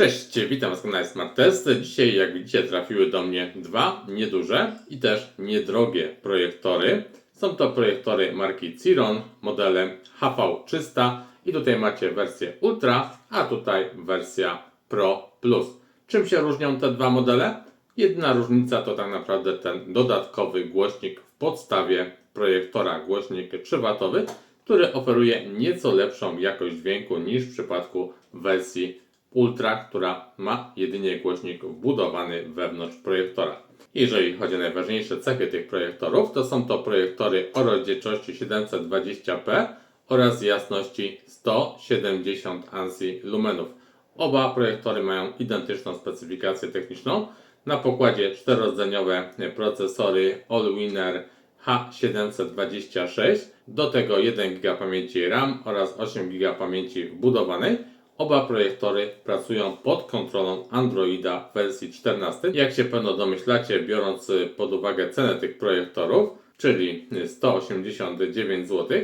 Cześć, witam na kanale Smart Test. Dzisiaj, jak widzicie, trafiły do mnie dwa nieduże i też niedrogie projektory. Są to projektory marki Ciron, modele HV300 i tutaj macie wersję Ultra, a tutaj wersja Pro Plus. Czym się różnią te dwa modele? Jedyna różnica to tak naprawdę ten dodatkowy głośnik w podstawie projektora, głośnik 3W, który oferuje nieco lepszą jakość dźwięku niż w przypadku wersji Ultra, która ma jedynie głośnik wbudowany wewnątrz projektora. Jeżeli chodzi o najważniejsze cechy tych projektorów, to są to projektory o rozdzielczości 720p oraz jasności 170 ANSI lumenów. Oba projektory mają identyczną specyfikację techniczną. Na pokładzie czterordzeniowe procesory Allwinner H726, do tego 1 GB pamięci RAM oraz 8 GB pamięci wbudowanej. Oba projektory pracują pod kontrolą Androida w wersji 14. Jak się pewno domyślacie, biorąc pod uwagę cenę tych projektorów, czyli 189 zł,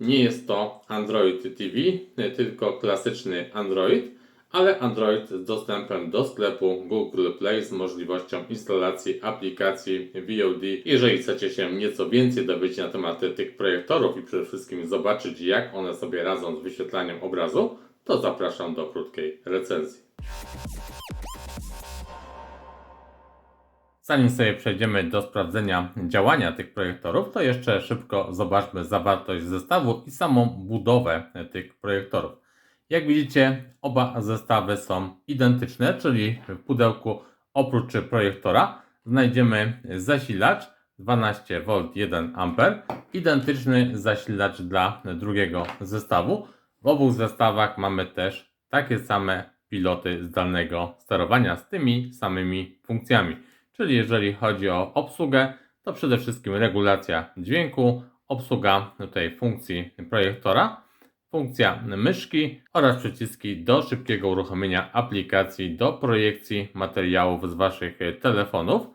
nie jest to Android TV, tylko klasyczny Android, ale Android z dostępem do sklepu Google Play z możliwością instalacji aplikacji VOD. Jeżeli chcecie się nieco więcej dowiedzieć na temat tych projektorów i przede wszystkim zobaczyć, jak one sobie radzą z wyświetlaniem obrazu, to zapraszam do krótkiej recenzji. Zanim sobie przejdziemy do sprawdzenia działania tych projektorów, to jeszcze szybko zobaczmy zawartość zestawu i samą budowę tych projektorów. Jak widzicie, oba zestawy są identyczne, czyli w pudełku oprócz projektora znajdziemy zasilacz 12V 1 A, identyczny zasilacz dla drugiego zestawu. W obu zestawach mamy też takie same piloty zdalnego sterowania z tymi samymi funkcjami. Czyli jeżeli chodzi o obsługę, to przede wszystkim regulacja dźwięku, obsługa tutaj funkcji projektora, funkcja myszki oraz przyciski do szybkiego uruchomienia aplikacji do projekcji materiałów z Waszych telefonów.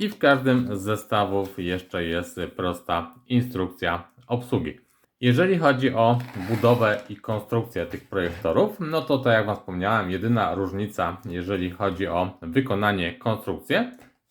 I w każdym z zestawów jeszcze jest prosta instrukcja obsługi. Jeżeli chodzi o budowę i konstrukcję tych projektorów, no to tak jak Wam wspomniałem, jedyna różnica, jeżeli chodzi o wykonanie konstrukcji,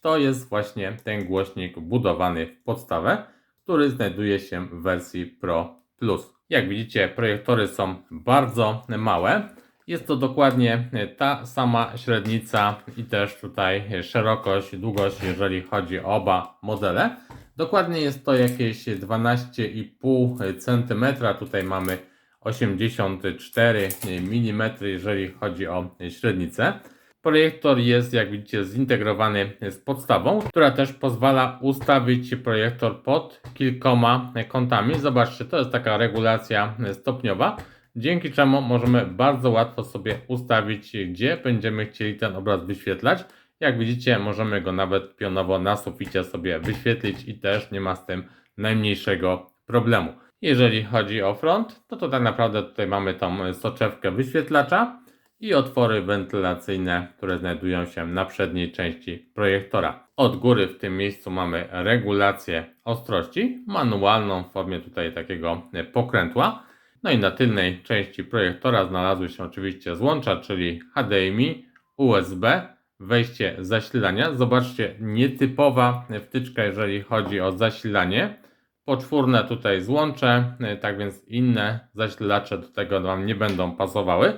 to jest właśnie ten głośnik budowany w podstawę, który znajduje się w wersji Pro Plus. Jak widzicie, projektory są bardzo małe. Jest to dokładnie ta sama średnica i też tutaj szerokość, długość, jeżeli chodzi o oba modele. Dokładnie jest to jakieś 12,5 cm. Tutaj mamy 84 mm, jeżeli chodzi o średnicę. Projektor jest, jak widzicie, zintegrowany z podstawą, która też pozwala ustawić projektor pod kilkoma kątami. Zobaczcie, to jest taka regulacja stopniowa, dzięki czemu możemy bardzo łatwo sobie ustawić, gdzie będziemy chcieli ten obraz wyświetlać. Jak widzicie, możemy go nawet pionowo na suficie sobie wyświetlić i też nie ma z tym najmniejszego problemu. Jeżeli chodzi o front, to to tak naprawdę tutaj mamy tą soczewkę wyświetlacza i otwory wentylacyjne, które znajdują się na przedniej części projektora. Od góry w tym miejscu mamy regulację ostrości, manualną w formie tutaj takiego pokrętła. No i na tylnej części projektora znalazły się oczywiście złącza, czyli HDMI, USB, wejście zasilania. Zobaczcie, nietypowa wtyczka, jeżeli chodzi o zasilanie. Poczwórne tutaj złącze, tak więc inne zasilacze do tego Wam nie będą pasowały.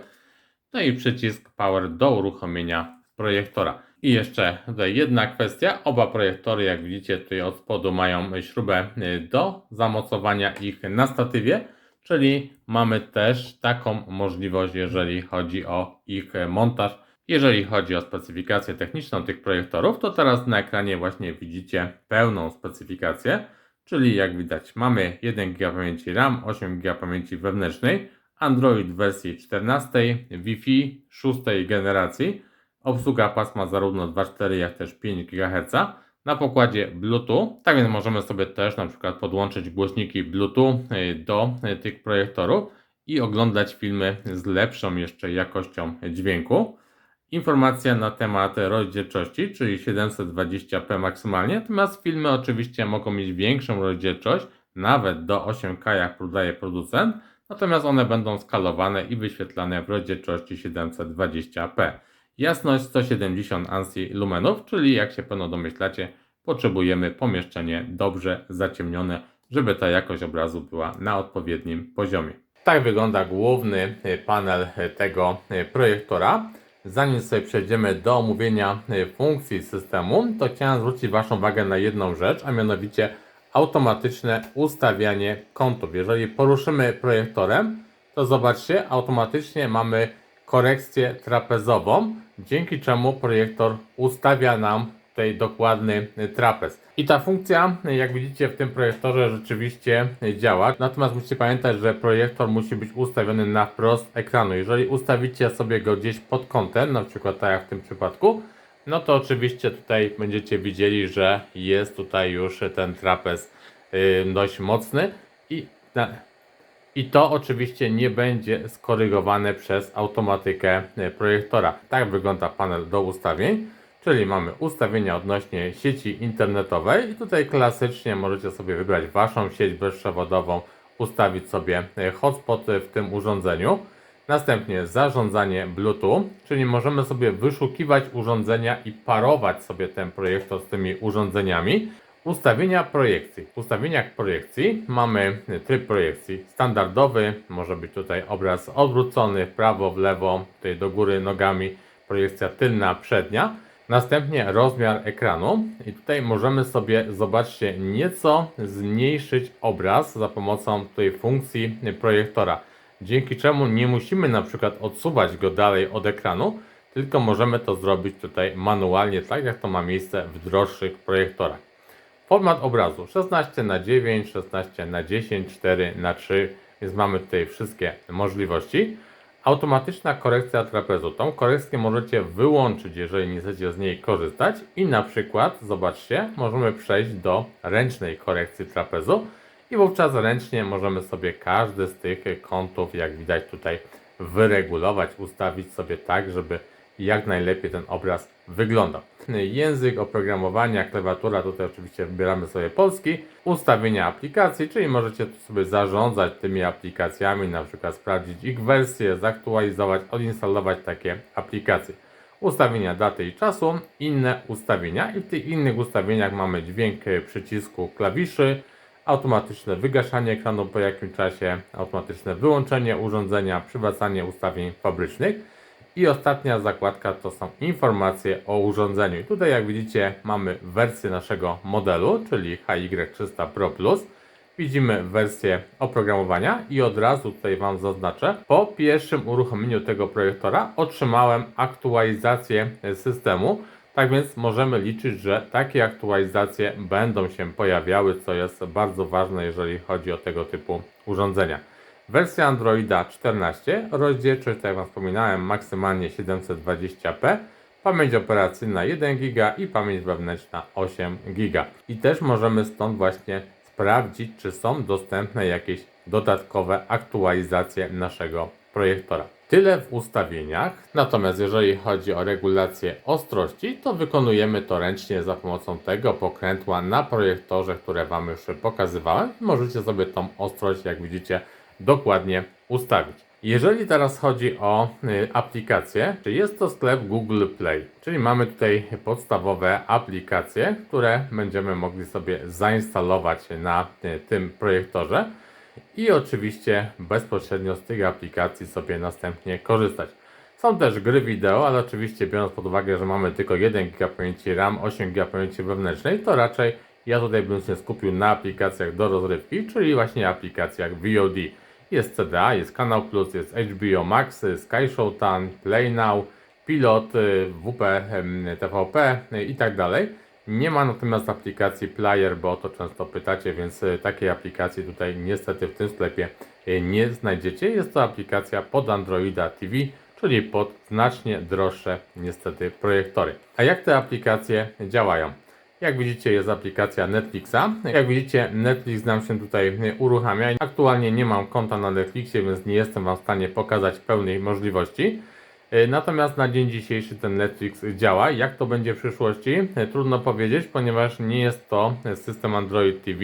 No i przycisk Power do uruchomienia projektora. I jeszcze tutaj jedna kwestia. Oba projektory, jak widzicie, tutaj od spodu mają śrubę do zamocowania ich na statywie, czyli mamy też taką możliwość, jeżeli chodzi o ich montaż. Jeżeli chodzi o specyfikację techniczną tych projektorów, to teraz na ekranie właśnie widzicie pełną specyfikację, czyli jak widać mamy 1 GB pamięci RAM, 8 GB pamięci wewnętrznej, Android wersji 14, Wi-Fi 6 generacji, obsługa pasma zarówno 2.4 jak też 5 GHz, na pokładzie Bluetooth, tak więc możemy sobie też na przykład podłączyć głośniki Bluetooth y, do y, tych projektorów i oglądać filmy z lepszą jeszcze jakością dźwięku. Informacja na temat rozdzielczości, czyli 720p maksymalnie, natomiast filmy oczywiście mogą mieć większą rozdzielczość, nawet do 8K jak podaje producent, natomiast one będą skalowane i wyświetlane w rozdzielczości 720p. Jasność 170 ANSI lumenów, czyli jak się pewno domyślacie, potrzebujemy pomieszczenie dobrze zaciemnione, żeby ta jakość obrazu była na odpowiednim poziomie. Tak wygląda główny panel tego projektora. Zanim sobie przejdziemy do omówienia y, funkcji systemu, to chciałem zwrócić Waszą uwagę na jedną rzecz, a mianowicie automatyczne ustawianie kątów. Jeżeli poruszymy projektorem, to zobaczcie, automatycznie mamy korekcję trapezową, dzięki czemu projektor ustawia nam tutaj dokładny trapez. I ta funkcja, jak widzicie w tym projektorze rzeczywiście działa. Natomiast musicie pamiętać, że projektor musi być ustawiony na wprost ekranu. Jeżeli ustawicie sobie go gdzieś pod kątem, na przykład tak jak w tym przypadku, no to oczywiście tutaj będziecie widzieli, że jest tutaj już ten trapez y, dość mocny i, i to oczywiście nie będzie skorygowane przez automatykę y, projektora. Tak wygląda panel do ustawień, czyli mamy ustawienia odnośnie sieci internetowej i tutaj klasycznie możecie sobie wybrać Waszą sieć bezprzewodową, ustawić sobie y, hotspot w tym urządzeniu. Następnie zarządzanie Bluetooth, czyli możemy sobie wyszukiwać urządzenia i parować sobie ten projektor z tymi urządzeniami. Ustawienia projekcji. W ustawieniach projekcji mamy tryb projekcji standardowy, może być tutaj obraz odwrócony w prawo, w lewo, tutaj do góry nogami, projekcja tylna, przednia. Następnie rozmiar ekranu i tutaj możemy sobie, zobaczcie, nieco zmniejszyć obraz za pomocą tej funkcji projektora dzięki czemu nie musimy na przykład odsuwać go dalej od ekranu, tylko możemy to zrobić tutaj manualnie, tak jak to ma miejsce w droższych projektorach. Format obrazu 16 na 9 16 na 10 4 na 3 więc mamy tutaj wszystkie możliwości. Automatyczna korekcja trapezu. Tą korekcję możecie wyłączyć, jeżeli nie chcecie z niej korzystać. I na przykład, zobaczcie, możemy przejść do ręcznej korekcji trapezu i wówczas ręcznie możemy sobie każdy z tych kątów, jak widać tutaj, wyregulować, ustawić sobie tak, żeby jak najlepiej ten obraz wyglądał. Język oprogramowania, klawiatura, tutaj oczywiście wybieramy sobie polski. Ustawienia aplikacji, czyli możecie tu sobie zarządzać tymi aplikacjami, na przykład sprawdzić ich wersję, zaktualizować, odinstalować takie aplikacje. Ustawienia daty i czasu, inne ustawienia i w tych innych ustawieniach mamy dźwięk przycisku klawiszy, automatyczne wygaszanie ekranu po jakimś czasie, automatyczne wyłączenie urządzenia, przywracanie ustawień fabrycznych. I ostatnia zakładka to są informacje o urządzeniu. Tutaj jak widzicie mamy wersję naszego modelu, czyli HY300 Pro Plus. Widzimy wersję oprogramowania i od razu tutaj Wam zaznaczę, po pierwszym uruchomieniu tego projektora otrzymałem aktualizację systemu. Tak więc możemy liczyć, że takie aktualizacje będą się pojawiały, co jest bardzo ważne, jeżeli chodzi o tego typu urządzenia. Wersja Androida 14, rozdzielczość, tak jak wspominałem, maksymalnie 720p, pamięć operacyjna 1 GB i pamięć wewnętrzna 8 GB. I też możemy stąd właśnie sprawdzić, czy są dostępne jakieś dodatkowe aktualizacje naszego projektora. Tyle w ustawieniach, natomiast jeżeli chodzi o regulację ostrości, to wykonujemy to ręcznie za pomocą tego pokrętła na projektorze, które Wam już pokazywałem. Możecie sobie tą ostrość, jak widzicie, dokładnie ustawić. Jeżeli teraz chodzi o y, aplikacje, czy jest to sklep Google Play, czyli mamy tutaj podstawowe aplikacje, które będziemy mogli sobie zainstalować na y, tym projektorze i oczywiście bezpośrednio z tych aplikacji sobie następnie korzystać. Są też gry wideo, ale oczywiście biorąc pod uwagę, że mamy tylko 1 GB pamięci RAM, 8 GB pamięci wewnętrznej, to raczej ja tutaj bym się skupił na aplikacjach do rozrywki, czyli właśnie aplikacjach VOD. Jest CDA, jest Kanał Plus, jest HBO Max, Sky Showtime, Play Now, Pilot, y, WP, TVP y, i tak dalej. Nie ma natomiast aplikacji Player, bo o to często pytacie, więc y, takiej aplikacji tutaj niestety w tym sklepie nie znajdziecie. Jest to aplikacja pod Androida TV, czyli pod znacznie droższe niestety projektory. A jak te aplikacje działają? Jak widzicie jest aplikacja Netflixa. Jak widzicie Netflix nam się tutaj y, uruchamia. Aktualnie nie mam konta na Netflixie, więc nie jestem Wam w stanie pokazać pełnej możliwości. E, Natomiast na dzień dzisiejszy ten Netflix działa. Jak to będzie w przyszłości? E, Trudno powiedzieć, ponieważ nie jest to system Android TV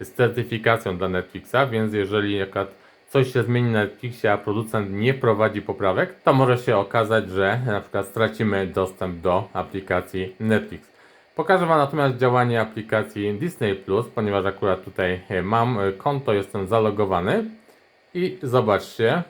z certyfikacją dla Netflixa, więc jeżeli przykład coś się zmieni na Netflixie, a producent nie wprowadzi poprawek, to może się okazać, że na przykład stracimy dostęp do aplikacji Netflix. Pokażę Wam natomiast działanie aplikacji Disney Plus, ponieważ akurat tutaj e, mam e, konto, jestem zalogowany i zobaczcie.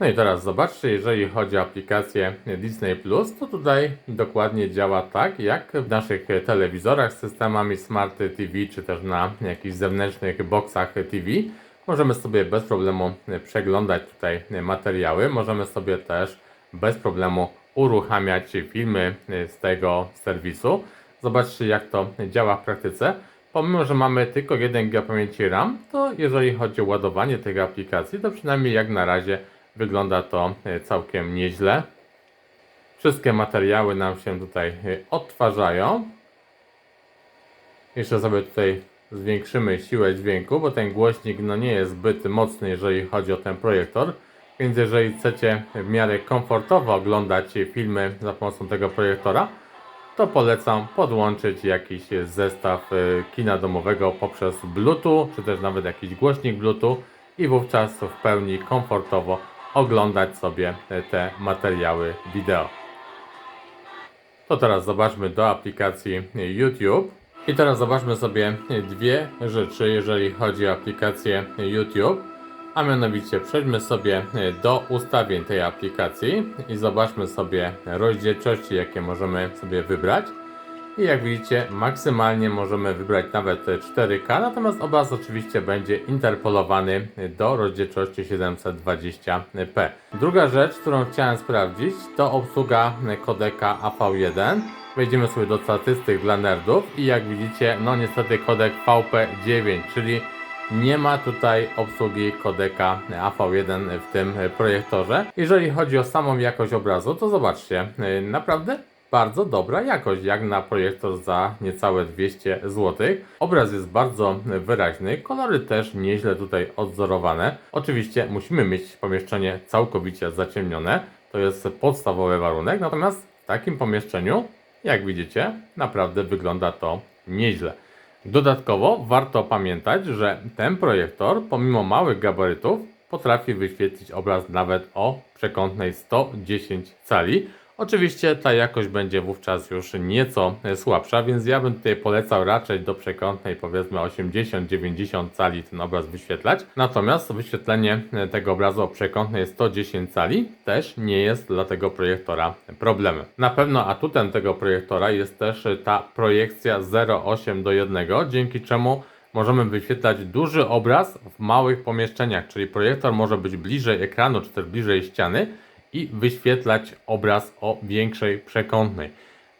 No i teraz zobaczcie, jeżeli chodzi o aplikację Disney Plus, to tutaj dokładnie działa tak, jak w naszych e, telewizorach z systemami Smart TV, czy też na jakichś zewnętrznych boxach TV. Możemy sobie bez problemu przeglądać tutaj materiały, możemy sobie też bez problemu uruchamiać filmy z tego serwisu. Zobaczcie jak to działa w praktyce. Pomimo, że mamy tylko 1 GB pamięci RAM, to jeżeli chodzi o ładowanie tych aplikacji, to przynajmniej jak na razie wygląda to e, całkiem nieźle. Wszystkie materiały nam się tutaj e, odtwarzają. Jeszcze sobie tutaj zwiększymy siłę dźwięku, bo ten głośnik no nie jest zbyt mocny, jeżeli chodzi o ten projektor. Więc jeżeli chcecie w miarę komfortowo oglądać filmy za pomocą tego projektora, to polecam podłączyć jakiś zestaw y, kina domowego poprzez Bluetooth, czy też nawet jakiś głośnik Bluetooth i wówczas w pełni komfortowo oglądać sobie y, te materiały wideo. To teraz zobaczmy do aplikacji YouTube. I teraz zobaczmy sobie dwie rzeczy, jeżeli chodzi o aplikację YouTube. A mianowicie przejdźmy sobie do ustawień tej aplikacji i zobaczmy sobie rozdzielczości, jakie możemy sobie wybrać. I jak widzicie, maksymalnie możemy wybrać nawet 4K, natomiast obraz oczywiście będzie interpolowany do rozdzielczości 720p. Druga rzecz, którą chciałem sprawdzić, to obsługa kodeka AV1. Wejdziemy sobie do statystyk dla nerdów i jak widzicie, no niestety kodek VP9, czyli nie ma tutaj obsługi kodeka AV1 w tym projektorze. Jeżeli chodzi o samą jakość obrazu, to zobaczcie, naprawdę bardzo dobra jakość, jak na projektor za niecałe 200 zł. Obraz jest bardzo wyraźny, kolory też nieźle tutaj odzorowane. Oczywiście musimy mieć pomieszczenie całkowicie zaciemnione, to jest podstawowy warunek, natomiast w takim pomieszczeniu, jak widzicie, naprawdę wygląda to nieźle. Dodatkowo warto pamiętać, że ten projektor, pomimo małych gabarytów, potrafi wyświetlić obraz nawet o przekątnej 110 cali. Oczywiście ta jakość będzie wówczas już nieco słabsza, więc ja bym tutaj polecał raczej do przekątnej powiedzmy 80-90 cali ten obraz wyświetlać. Natomiast wyświetlenie tego obrazu o przekątnej 110 cali też nie jest dla tego projektora problemem. Na pewno atutem tego projektora jest też ta projekcja 0,8 do 1, dzięki czemu możemy wyświetlać duży obraz w małych pomieszczeniach, czyli projektor może być bliżej ekranu czy też bliżej ściany i wyświetlać obraz o większej przekątnej.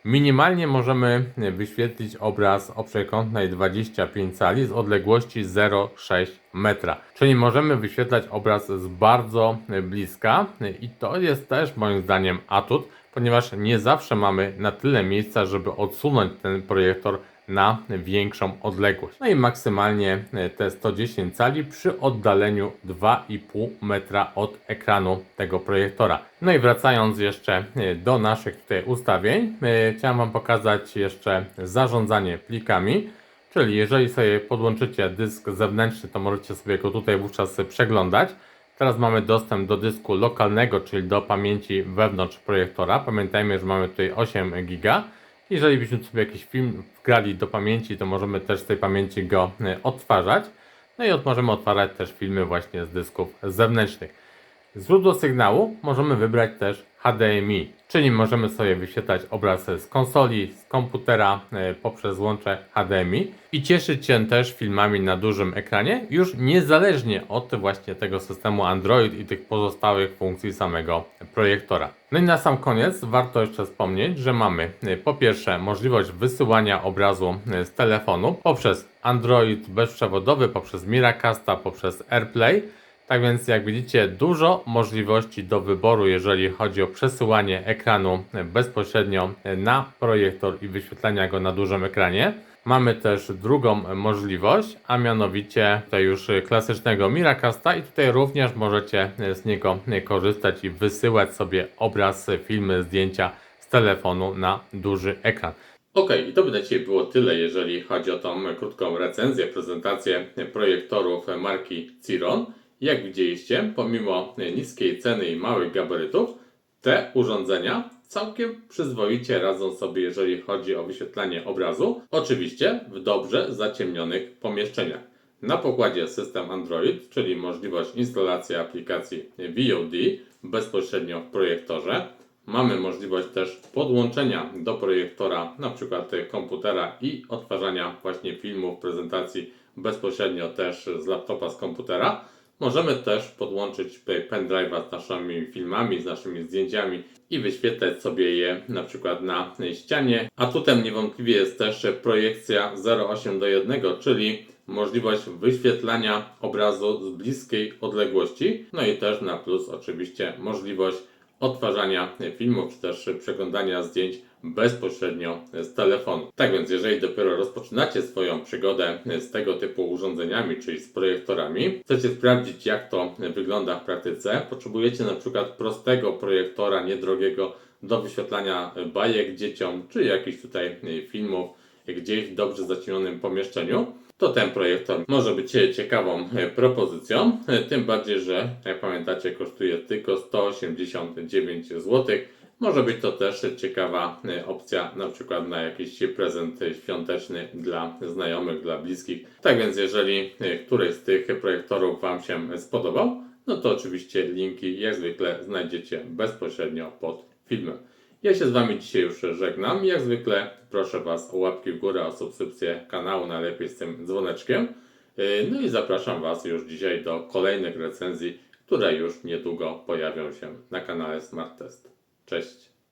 Minimalnie możemy wyświetlić obraz o przekątnej 25 cali z odległości 0,6 metra. Czyli możemy wyświetlać obraz z bardzo bliska i to jest też moim zdaniem atut, ponieważ nie zawsze mamy na tyle miejsca, żeby odsunąć ten projektor na większą odległość. No i maksymalnie te 110 cali przy oddaleniu 2,5 metra od ekranu tego projektora. No i wracając jeszcze do naszych tutaj ustawień, chciałem Wam pokazać jeszcze zarządzanie plikami. Czyli jeżeli sobie podłączycie dysk zewnętrzny, to możecie sobie go tutaj wówczas przeglądać. Teraz mamy dostęp do dysku lokalnego, czyli do pamięci wewnątrz projektora. Pamiętajmy, że mamy tutaj 8 GB. Jeżeli byśmy sobie jakiś film wgrali do pamięci, to możemy też z tej pamięci go e, odtwarzać. No i możemy odtwarzać też filmy właśnie z dysków zewnętrznych. Źródło sygnału możemy wybrać też HDMI, czyli możemy sobie wyświetlać obraz z konsoli, z komputera e, poprzez łącze HDMI i cieszyć się też filmami na dużym ekranie, już niezależnie od właśnie tego systemu Android i tych pozostałych funkcji samego projektora. No i na sam koniec warto jeszcze wspomnieć, że mamy e, po pierwsze możliwość wysyłania obrazu e, z telefonu poprzez Android bezprzewodowy, poprzez Miracasta, poprzez AirPlay. Tak więc jak widzicie dużo możliwości do wyboru, jeżeli chodzi o przesyłanie ekranu bezpośrednio na projektor i wyświetlania go na dużym ekranie. Mamy też drugą możliwość, a mianowicie tutaj już klasycznego Miracasta i tutaj również możecie z niego korzystać i wysyłać sobie obraz, filmy, zdjęcia z telefonu na duży ekran. Ok, i to by na dzisiaj było tyle, jeżeli chodzi o tą krótką recenzję, prezentację projektorów marki Ciron. Jak widzieliście, pomimo niskiej ceny i małych gabarytów, te urządzenia całkiem przyzwoicie radzą sobie, jeżeli chodzi o wyświetlanie obrazu, oczywiście w dobrze zaciemnionych pomieszczeniach. Na pokładzie system Android, czyli możliwość instalacji aplikacji VOD bezpośrednio w projektorze. Mamy możliwość też podłączenia do projektora przykład komputera i odtwarzania właśnie filmów, prezentacji bezpośrednio też z laptopa, z komputera. Możemy też podłączyć pendrive'a z naszymi filmami, z naszymi zdjęciami i wyświetlać sobie je na przykład na ścianie. Atutem niewątpliwie jest też projekcja 0,8 do 1, czyli możliwość wyświetlania obrazu z bliskiej odległości. No i też na plus oczywiście możliwość odtwarzania filmów czy też przeglądania zdjęć bezpośrednio z telefonu. Tak więc, jeżeli dopiero rozpoczynacie swoją przygodę z tego typu urządzeniami, czyli z projektorami, chcecie sprawdzić, jak to wygląda w praktyce, potrzebujecie na przykład prostego projektora, niedrogiego do wyświetlania bajek dzieciom, czy jakichś tutaj filmów gdzieś w dobrze zacienionym pomieszczeniu, to ten projektor może być ciekawą e, propozycją. E, Tym bardziej, że jak pamiętacie, kosztuje tylko 189 zł. Może być to też ciekawa e, opcja, na przykład na jakiś prezent świąteczny dla znajomych, dla bliskich. Tak więc, jeżeli któryś z tych projektorów Wam się spodobał, no to oczywiście linki jak zwykle znajdziecie bezpośrednio pod filmem. Ja się z Wami dzisiaj już żegnam. Jak zwykle proszę Was o łapki w górę, o subskrypcję kanału, najlepiej z tym dzwoneczkiem. Yy, No i zapraszam Was już dzisiaj do kolejnych recenzji, które już niedługo pojawią się na kanale Smart Test. Cześć!